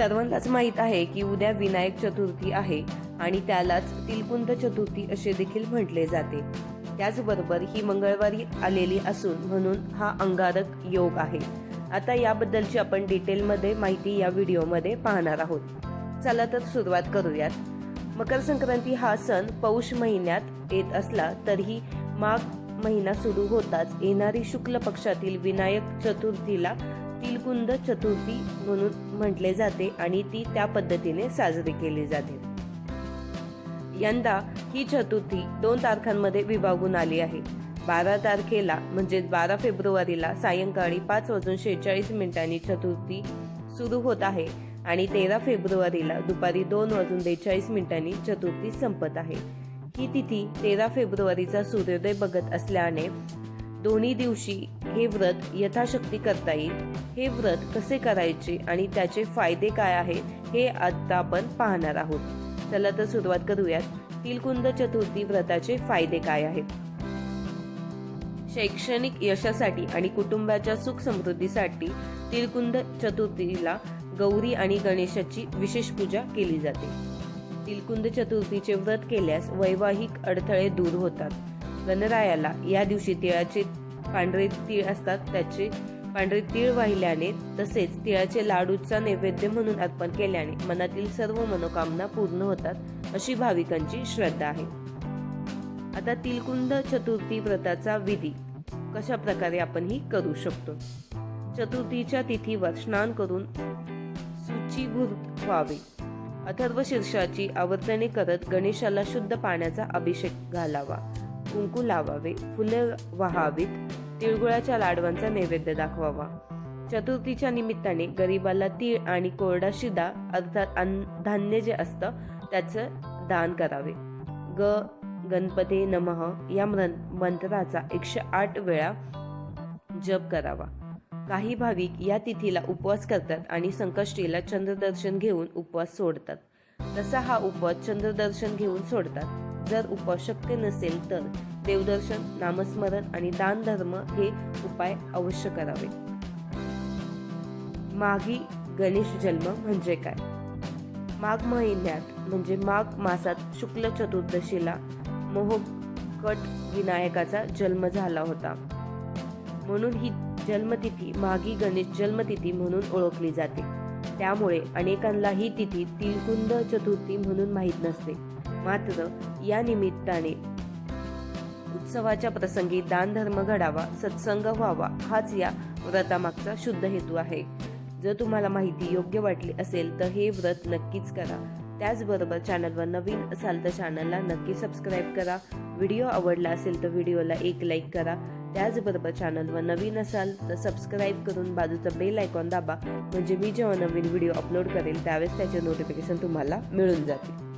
सर्वांनाच माहीत आहे की उद्या विनायक चतुर्थी आहे आणि त्यालाच तिलकुंद चतुर्थी असे देखील म्हटले जाते. त्याचबरोबर ही मंगळवारी आलेली असून म्हणून हा अंगारक योग आहे. आता याबद्दलची आपण डिटेलमध्ये माहिती या व्हिडिओमध्ये पाहणार आहोत. चला तर सुरुवात करूयात. मकर संक्रांती हा सण पौष महिन्यात येत असला तरीही माघ महिना सुरू होताच येणारी शुक्ल पक्षातील विनायक चतुर्थीला तिलकुंद चतुर्थी म्हणून म्हटले जाते आणि ती त्या पद्धतीने साजरी केली जाते. यंदा ही चतुर्थी दोन तारखांमध्ये विभागून आली आहे. बारा तारखेला म्हणजे बारा फेब्रुवारीला सायंकाळी पाच वाजून शेहेचाळीस मिनिटांनी चतुर्थी सुरू होत आहे आणि तेरा फेब्रुवारीला दुपारी दोन वाजून बेचाळीस मिनिटांनी चतुर्थी संपत आहे. ही तिथी तेरा फेब्रुवारीचा सूर्योदय बघत असल्याने दोन्ही दिवशी हे व्रत यथाशक्ती करता येईल. हे व्रत कसे करायचे आणि त्याचे फायदे काय आहेत हे आता आपण पाहणार आहोत. चला तर सुरुवात करूयात. तिलकुंद चतुर्थी व्रताचे फायदे काय आहेत? शैक्षणिक यशासाठी आणि कुटुंबाच्या सुख समृद्धीसाठी तिलकुंद चतुर्थीला गौरी आणि गणेशाची विशेष पूजा केली जाते. तिलकुंद चतुर्थीचे व्रत केल्यास वैवाहिक अडथळे दूर होतात. गणरायाला या दिवशी तिळाचे पांढरे तीळ असतात त्याचे पांढरे तीळ वाहिल्याने तसेच तिळाचे लाडूचा नैवेद्य म्हणून अर्पण केल्याने मनातील सर्व मनोकामना पूर्ण होतात अशी भाविकांची श्रद्धा आहे. आता तिलकुंद चतुर्थी व्रताचा विधी. कशा प्रकारे आपण ही करू शकतो? चतुर्थीच्या तिथीवर स्नान करून सूचीभूत व्हावे. अथर्व शीर्षाची आवर्तने करत गणेशाला शुद्ध पाण्याचा अभिषेक घालावा. कुंकू लावावे फुले वाहावीत तिळगुळाच्या लाडवांचा नैवेद्य दाखवावा. चतुर्थीच्या निमित्ताने गरीबाला तीळ आणि कोरडा शिदा अर्थात धान्य जे असतं त्याचं दान करावे. ग गणपते नमः या मंत्राचा एकशे आठ वेळा जप करावा. काही भाविक या तिथीला उपवास करतात आणि संकष्टीला चंद्रदर्शन घेऊन उपवास सोडतात. तसा हा उपवास चंद्रदर्शन घेऊन सोडतात. जर उपवास शक्य नसेल तर देवदर्शन नामस्मरण आणि दान धर्म हे उपाय अवश्य करावे. माघी गणेश जन्म म्हणजे काय? माघ महिन्यात म्हणजे माघ मासात शुक्ल चतुर्दशीला मोहकट विनायकाचा जन्म झाला होता. म्हणून ही जन्मतिथी माघी गणेश जन्मतिथी म्हणून ओळखली जाते. त्यामुळे अनेकांना ही तिथी तिलकुंद चतुर्थी म्हणून माहीत नसते. मात्र या निमित्ताने. उत्सवाच्या प्रसंगी दानधर्म घडावा सत्संग व्हावा हाच या व्रतामागचा शुद्ध हेतू आहे. जर तुम्हाला माहिती योग्य वाटली असेल तर हे व्रत नक्कीच करा. त्याचबरोबर चॅनलवर नवीन असाल तर चॅनलला नक्की सबस्क्राईब करा. व्हिडिओ आवडला असेल तर व्हिडिओला एक लाईक करा. त्याचबरोबर चॅनलवर नवीन असाल तर सबस्क्राईब करून बाजूचा बेल आयकॉन दाबा. म्हणजे मी जेव्हा नवीन व्हिडिओ अपलोड करेल त्यावेळेस त्याचे नोटिफिकेशन तुम्हाला मिळून जातील.